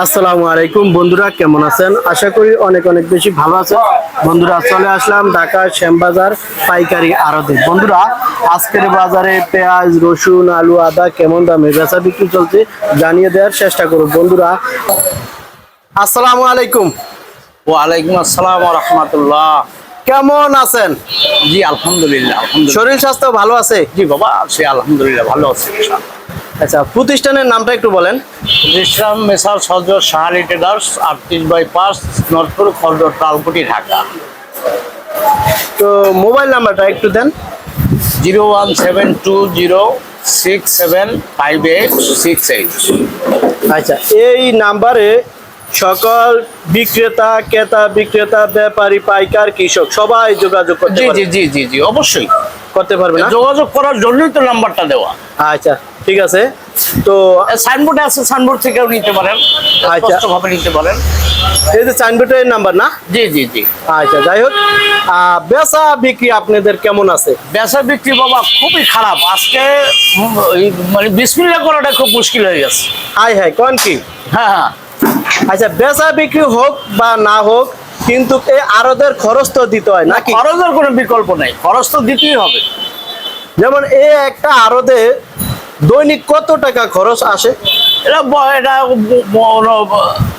আসসালামু আলাইকুম। বন্ধুরা কেমন আছেন? আশা করি অনেক অনেক বেশি ভালো আছেন। বন্ধুরা চলে আসলাম ঢাকা শ্যামবাজার পাইকারি আড়তে। বন্ধুরা আজকের বাজারে পেঁয়াজ রসুন আলু আদা কেমন দামে বেচা বিক্রি চলছে জানিয়ে দেওয়ার চেষ্টা করুন বন্ধুরা আসসালামু আলাইকুম। ওয়ালাইকুম আসসালাম রহমতুল্লাহ কেমন আছেন? জি আলহামদুলিল্লাহ শরীর স্বাস্থ্য ভালো আছে? জি বাবা আছি আলহামদুলিল্লাহ ভালো আছি আচ্ছা প্রতিষ্ঠানের নামটা একটু বলেন। বিশ্রাম মেসার সজর সাহালি ট্রেডার্স আটত্রিশ বাই পাঁচ নরপুর খরদর তালকুটি ঢাকা। তো মোবাইল নাম্বারটা একটু দেন। Zero one seven two zero six seven five eight six eight. আচ্ছা এই নাম্বারে সকল বিক্রেতা ক্রেতা বিক্রেতা ব্যাপারী পাইকার কৃষক সবাই যোগাযোগ করতে জি জি জি জি অবশ্যই। করতে পারবে যোগাযোগ করার জন্যই তো নাম্বারটা দেওয়া। আচ্ছা ঠিক আছে? তো সাইনবোর্ডে আছে সাইনবোর্ড থেকেও নিতে পারেন। আচ্ছা। স্পষ্টভাবে নিতে পারেন। এই যে সাইনবোর্ডের নাম্বার না? জি জি জি। আচ্ছা যাই হোক। বেচা বিক্রি আপনাদের কেমন আছে? বেচা বিক্রি বাবা খুবই খারাপ। আজকে মানে বিসমিল্লা করাটা খুব মুশকিল হয়ে গেছে। হাই হাই কোন কি? হ্যাঁ হ্যাঁ। আচ্ছা বেচা বিক্রি হোক বা না হোক কিন্তু এই আরদের খরচ তো দিতে হয় নাকি? খরচের কোনো বিকল্প নেই। খরচ তো দিতেই হবে। যেমন এই একটা আরদে দৈনিক কত টাকা খরচ আসে? এটা এটা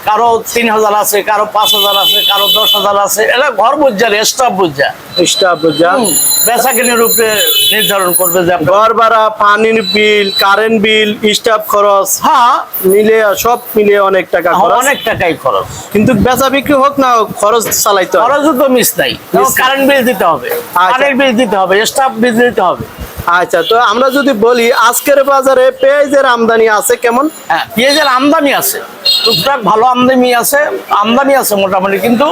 কারও তিন হাজার আছে কারও পাঁচ হাজার আছে কারও দশ হাজার আছে। এটা ঘর বুঝা স্টাফ বুঝা। স্টাফ বুঝা। বেচা কিনের উপরে নির্ধারণ করবে যে ঘর ভাড়া পানির বিল কারেন্ট বিল স্টাফ খরচ হ্যাঁ। মিলে সব মিলে অনেক টাকা খরচ। অনেক টাকাই খরচ। কিন্তু বেচা বিক্রি হোক না খরচ চালাইতে হয় খরচও তো মিস নাই। কারেন্ট বিল দিতে হবে। আচ্ছা। পানির বিল দিতে হবে স্টাফ বিল দিতে হবে। আচ্ছা তো আমরা যদি বলি আজকের বাজারে পেঁয়াজের আমদানি আছে কেমন? হ্যাঁ পেঁয়াজের আমদানি আছে। টুকটাক ভালো আমদানি আছে আমদানি আছে মোটামুটি কিন্তু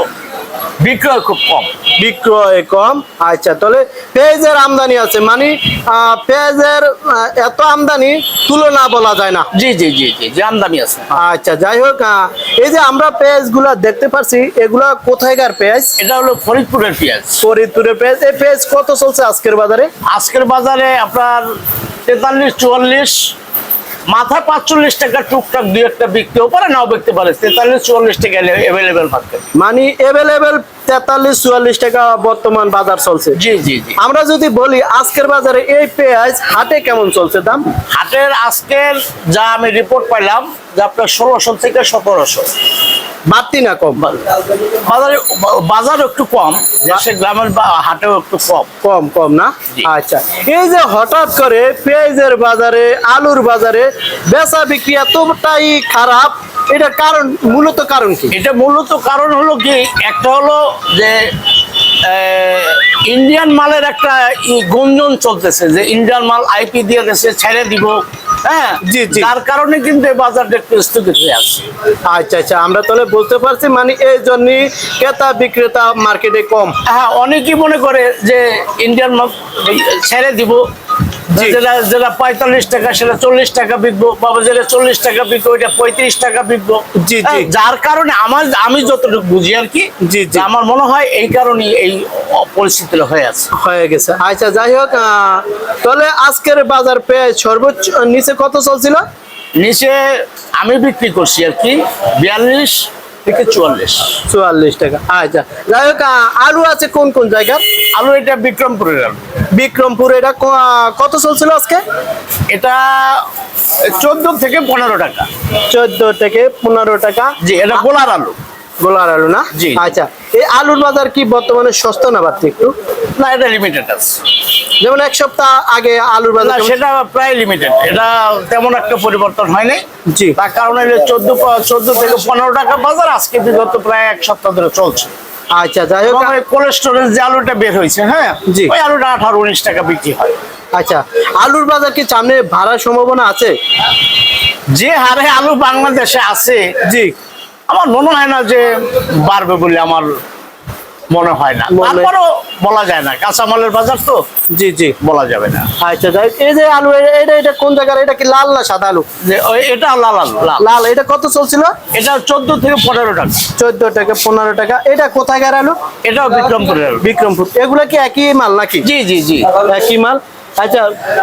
বিক্রয় খুব কম। বিক্রয় কম। আচ্ছা তাহলে পেঁয়াজের আমদানি আছে মানে পেঁয়াজের এত আমদানি তুলনা বলা যায় না। জি জি জি জি জি আমদানি আছে। আচ্ছা যাই হোক এই যে আমরা পেঁয়াজগুলা দেখতে পাচ্ছি এগুলা কোথায়কার পেঁয়াজ? এটা হলো ফরিদপুরের পেঁয়াজ। ফরিদপুরের পেঁয়াজ। এই পেঁয়াজ কত চলছে আজকের বাজারে? আজকের বাজারে আপনার তেতাল্লিশ চুয়াল্লিশ মাথায় পাঁচচল্লিশ টাকা টুকটাক দুই একটা বিক্রিও পারে নাও বিকতে পারে তেতাল্লিশ চুয়াল্লিশ টাকা অ্যাভেলেবেল থাকে মানে এভেলেবেল তেতাল্লিশ চুয়াল্লিশ টাকা বর্তমান বাজার চলছে। জি জি জি। আমরা যদি বলি আজকের বাজারে এই পেঁয়াজ হাটে কেমন চলছে দাম? হাটের আজকের যা আমি রিপোর্ট পাইলাম যে আপনার ষোলোশো থেকে সতেরোশো। বাড়তি না কম? বাজারে বাজার একটু কম দেশের গ্রামের হাটেও একটু কম। কম কম না? আচ্ছা। এই যে হঠাৎ করে পেঁয়াজের বাজারে আলুর বাজারে বেচা বিক্রি এতটাই খারাপ এটা কারণ মূলত কারণ কি? এটা মূলত কারণ হলো কি একটা হলো যে ইন্ডিয়ান মালের একটা গুঞ্জন চলতেছে যে ইন্ডিয়ান মাল আইপি দিয়ে দেশে ছেড়ে দিব হ্যাঁ জি, জি। তার কারণে কিন্তু এই বাজারটা একটু স্থগিত হয়ে আছে আচ্ছা আচ্ছা আমরা তাহলে বলতে পারছি মানে এই জন্যই ক্রেতা বিক্রেতা মার্কেটে কম হ্যাঁ অনেকেই মনে করে যে ইন্ডিয়ান ছেড়ে দিব। যেটা যেটা পঁয়তাল্লিশ টাকা সেটা চল্লিশ টাকা বিকবো বাবা যেটা চল্লিশ টাকা বিকবো ওইটা পঁয়ত্রিশ টাকা বিকবো। জি, জি। হ্যাঁ, যার কারণে আমার আমি যতটুকু বুঝি আর কি জি, আমার মনে হয় এই এই হয়ে আছে। হয়ে গেছে। আচ্ছা যাই হোক তাহলে আজকের বাজার পেঁয়াজ সর্বোচ্চ নিচে কত চলছিল? নিচে আমি বিক্রি করছি আর কি বিয়াল্লিশ থেকে চুয়াল্লিশ। চুয়াল্লিশ টাকা। আচ্ছা যাই হোক আলু আছে কোন কোন জায়গার? আলু এটা বিক্রমপুরের আলু। বিক্রমপুর এটা কত চলছিল আজকে? এটা চোদ্দ থেকে পনেরো টাকা। চোদ্দ থেকে পনেরো টাকা। জি এটা গোলার আলু। গোলার আলু না? জি। আচ্ছা এই আলুর বাজার কি বর্তমানে সস্তা না বাড়তি একটু? না এটা লিমিটেড আছে। যেমন এক সপ্তাহ আগে আলুর বাজার সেটা প্রায় লিমিটেড এটা তেমন একটা পরিবর্তন হয়নি। জি। তার কারণে চোদ্দ চোদ্দ থেকে পনেরো টাকা বাজার আজকে বিগত প্রায় এক সপ্তাহ ধরে চলছে। আচ্ছা যাই হোক কোল্ড স্টোরেজ যে আলুটা বের হয়েছে হ্যাঁ জি। ওই আলুটা আঠারো উনিশ টাকা বিক্রি হয়। আচ্ছা আলুর বাজার কি সামনে ভাড়ার সম্ভাবনা আছে? যে হারে আলু বাংলাদেশে আছে জি। আমার মনে হয় না যে বাড়বে বলে আমার মনে হয় না। তারপরও বলা যায় না। কাঁচামালের বাজার তো জি জি। বলা যাবে না। আচ্ছা যাই এই যে আলু এটা এটা কোন জায়গার? এটা কি লাল না সাদা আলু? এটা লাল আলু লাল। লাল। এটা কত চলছিল? এটা চোদ্দ থেকে পনেরো টাকা। চোদ্দ টাকা পনেরো টাকা। এটা কোথায়কার আলু? এটাও বিক্রমপুরের আলু। বিক্রমপুর। এগুলো কি একই মাল নাকি? জি জি জি। একই মাল। আচ্ছা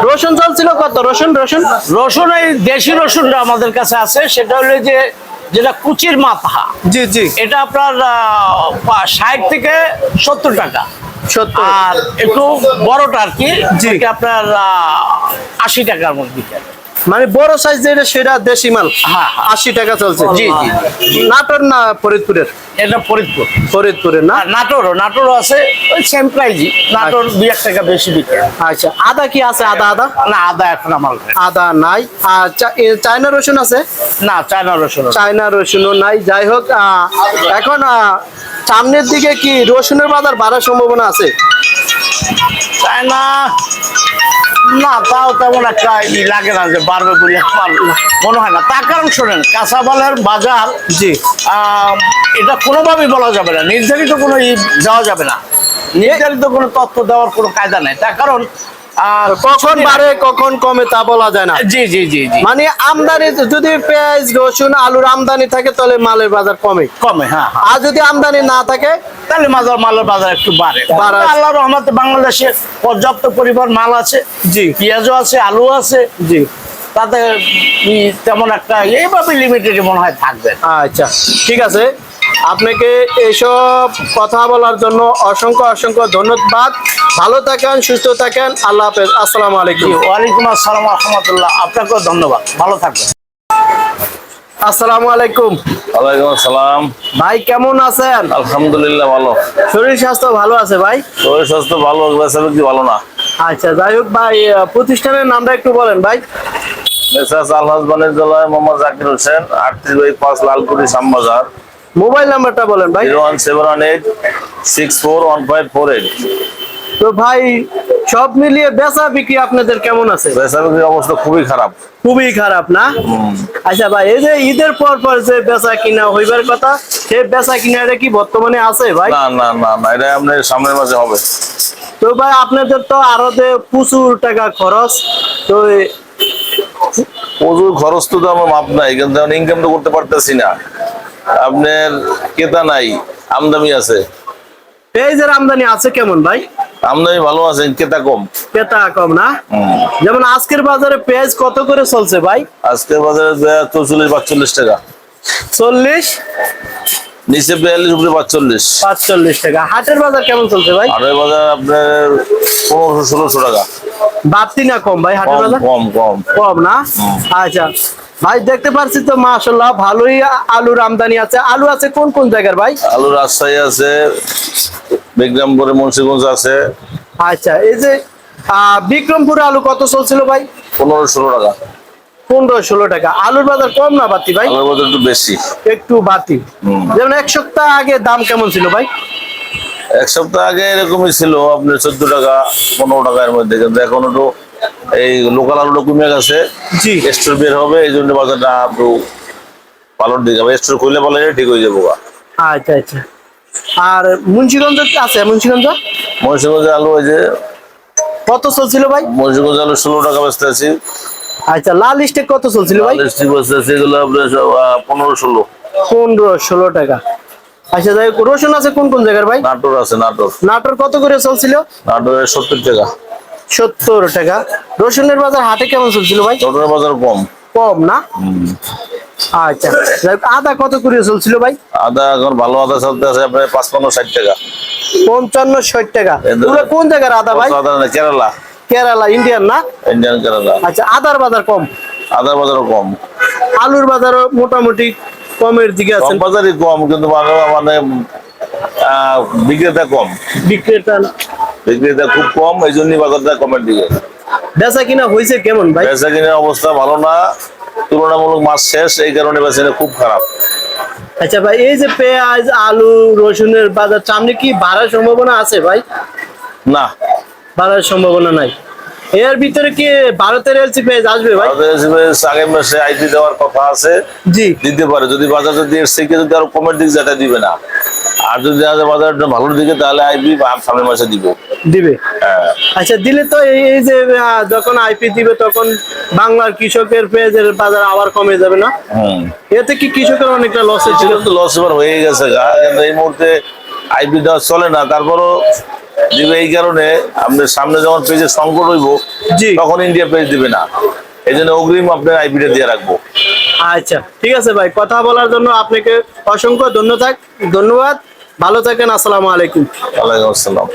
রসুন চলছিল কত? রসুন রসুন? রসুন এই দেশি রসুনটা আমাদের কাছে আছে। সেটা হলো যে যেটা কুচির মাথা। জি জি। এটা আপনার ষাট থেকে সত্তর টাকা। আর একটু বড়টা আর কি। আপনার আশি টাকার মধ্যে মানে বড় সাইজ যেটা সেটা দেশি মাল। হ্যাঁ, হ্যাঁ। আশি টাকা চলছে। জি, জি, নাটোর না ফরিদপুরের? এটা ফরিদপুর। ফরিদপুরের না? আর নাটোরও নাটোরও আছে ওই সেম প্রাইজই নাটোর দুই এক টাকা বেশি বিকে আচ্ছা আদা কি আছে? আদা আদা? না আদা এখন আমার আদা নাই। আর চায়না রসুন আছে? না চায়না রসুন। চায়না রসুনও নাই। যাই হোক আহ, এখন সামনের দিকে কি রসুনের বাজার বাড়ার সম্ভাবনা আছে? চায়না না তাও তেমন একটা ই লাগে না যে বাড়বে বলে আমার মনে হয় না। তার কারণ শোনেন কাঁচামালের বাজার জি। আহ, এটা কোনোভাবেই বলা যাবে না। নির্ধারিত কোনো ই দেওয়া যাবে না। নির্ধারিত কোনো তথ্য দেওয়ার কোনো কায়দা নেই। তার কারণ আহ, কখন বাড়ে কখন কমে তা বলা যায় না। জি জি জি জি। মানে আমদানি যদি পেঁয়াজ রসুন আলুর আমদানি থাকে তাহলে মালের বাজার কমে। কমে হ্যাঁ হ্যাঁ। আর যদি আমদানি না থাকে তাহলে মাজার মালের বাজার একটু বাড়ে। বাড়ে। আল্লাহ রহমতে বাংলাদেশে পর্যাপ্ত পরিমাণ মাল আছে। জি। পেঁয়াজও আছে আলু আছে। জি। তাতে তেমন একটা এইভাবে লিমিটেড মনে হয় থাকবে আচ্ছা ঠিক আছে। আপনাকে এইসব কথা বলার জন্য অসংখ্য অসংখ্য ধন্যবাদ। ভালো থাকেন সুস্থ থাকেন। আল্লাহ হাফেজ। আসসালামু আলাইকুম। ওয়ালাইকুম আসসালাম রহমতুল্লাহ। আপনাকেও ধন্যবাদ। ভালো থাকবেন। আসসালামু আলাইকুম। ওয়ালাইকুম আসসালাম। ভাই কেমন আছেন? আলহামদুলিল্লাহ ভালো। শরীর স্বাস্থ্য ভালো আছে ভাই? শরীর স্বাস্থ্য ভালো বেচা বিক্রি ভালো না। আচ্ছা যাই হোক ভাই প্রতিষ্ঠানের নামটা একটু বলেন ভাই। মেসাজ আলহাজ বাণিজ্যালয় মোহাম্মদ জাকির হোসেন আটত্রিশ বাই পাঁচ লালপুরি শ্যামবাজার। মোবাইল নাম্বারটা বলেন ভাই। Zero one seven one eight six four one five four eight. তো ভাই সব মিলিয়ে বেচা বিক্রি আপনাদের কেমন আছে? বেচা বিক্রির অবস্থা খুবই খারাপ। খুবই খারাপ না? আচ্ছা ভাই এই যে ঈদের পর পর যে বেচা কিনা হইবার কথা সেই বেচা কিনাটা কি বর্তমানে আছে ভাই? না না না না এটা আপনার সামনের মাসে হবে। তো ভাই আপনাদের তো আরও যে প্রচুর টাকা খরচ তো প্রচুর খরচ তো আমার মাপ নাই কিন্তু ইনকাম তো করতে পারতেছি না। আপনার ক্রেতা নাই আমদানি আছে। পেঁয়াজের আমদানি আছে কেমন ভাই? আমদানি ভালো আছে ক্রেতা কম। ক্রেতা কম না? যেমন আজকের বাজারে পেঁয়াজ কত করে চলছে ভাই? আজকের বাজারে চৌচল্লিশ পাঁচচল্লিশ টাকা। চল্লিশ? নিচে বিয়াল্লিশ উপরে পাঁচচল্লিশ। পাঁচচল্লিশ টাকা। হাটের বাজার কেমন চলছে ভাই? আড়াই বাজার আপনার পনেরোশো ষোলোশো টাকা। বাড়তি না কম ভাই হাটের বাজার? কম কম। কম না? আচ্ছা। ভাই দেখতে পাচ্ছি তো মাশাল্লাহ ভালোই আলুর আমদানি আছে। আলু আছে কোন কোন জায়গার ভাই? আলু রাজশাহী আছে বিক্রমপুরে মুন্সিগঞ্জ আছে। আচ্ছা এই যে বিক্রমপুরে আলু কত চলছিল ভাই? পনেরো ষোলো টাকা। পনেরো ষোলো টাকা। আলুর বাজার কম না বাতি ভাই? আলুর বাজার একটু বেশি। একটু বাতি যেমন এক সপ্তাহ আগে দাম কেমন ছিল ভাই? এক সপ্তাহ আগে এরকমই ছিল আপনার চোদ্দ টাকা পনেরো টাকার মধ্যে। কিন্তু এখন একটু এই লোকাল আলুটা কমে গেছে। জি। স্টোর বের হবে এই জন্য বাজারটা একটু দিকে স্টোর বলে ঠিক হয়ে যাব আচ্ছা আচ্ছা। আর মুন্সিগঞ্জ আছে? মুন্সিগঞ্জ? মুন্সিগঞ্জের আলু ওই যে কত চলছিল ভাই? মুন্সিগঞ্জ আলু ষোলো টাকা বেচতে আছি। আচ্ছা লাল স্টেক কত চলছিল ভাই? স্টিক বেচতে আছি এগুলো আপনার পনেরো ষোলো। পনেরো ষোলো টাকা। আচ্ছা যাই রসুন আছে কোন কোন জায়গার ভাই? নাটোর আছে নাটোর। নাটোর কত করে চলছিল? নাটোরের সত্তর টাকা। সত্তর টাকা। রসুনের বাজার হাটে কেমন চলছিল ভাই? নাটোরের বাজার কম। কম না? আচ্ছা। আদা কত করে চলছিল ভাই? আদা এখন ভালো আদা চলতে আছে আপনার পাঁচপান্ন ষাট টাকা। পঞ্চান্ন ষাট টাকা। কোন জায়গার আদা ভাই? কেরালা। কেরালা ইন্ডিয়ান না? ইন্ডিয়ান কেরালা। আচ্ছা আদার বাজার কম? আদার বাজারও কম। আলুর বাজারও মোটামুটি কমের দিকে আছে। বাজারই কম কিন্তু মানে বিক্রেতা কম। বিক্রেতা বিক্রেতা খুব কম এই জন্যই বাজারটা কমের দিকে। বেচা কিনা হয়েছে কেমন ভাই? বেচা কিনার অবস্থা ভালো না। তুলনামূলক মাছ শেষ এই কারণে বেচা খুব খারাপ। আচ্ছা ভাই এই যে পেঁয়াজ আলু রসুনের বাজার সামনে কি বাড়ার সম্ভাবনা আছে ভাই? না। বাড়ার সম্ভাবনা নাই। এর ভিতরে কি ভারতের এলসি পেঁয়াজ আসবে ভাই? ভারতের এলসি পেজ আগামী মাসে আইটি দেওয়ার কথা আছে। জি। দিতে পারে। যদি বাজার যদি এর থেকে যদি আরও কমের দিক যেটা দিবে না। আর যদি বাজারটা ভালোর দিকে তাহলে আইপি সামনের মাসে দিবে। দিবে? হ্যাঁ। আচ্ছা দিলে তো এই যে যখন আইপি দিবে তখন বাংলার কৃষকের পেঁয়াজের বাজার আবার কমে যাবে না? এতে কি কৃষকের অনেকটা লস হয়েছিল ছিল? তো লস এবার হয়ে গেছে গা। কিন্তু এই মুহূর্তে আইপি দেওয়া চলে না। তারপরও দিবে এই কারণে আপনার সামনে যখন পেজের সংকট হইব জি। তখন ইন্ডিয়া পেজ দিবে না। এই জন্য অগ্রিম আপনার আইপিটা দিয়ে রাখব। আচ্ছা ঠিক আছে ভাই। কথা বলার জন্য আপনাকে অসংখ্য ধন্যবাদ ধন্যবাদ। ভালো থাকেন আসসালামু আলাইকুম। ওয়ালাইকুম আসসালাম।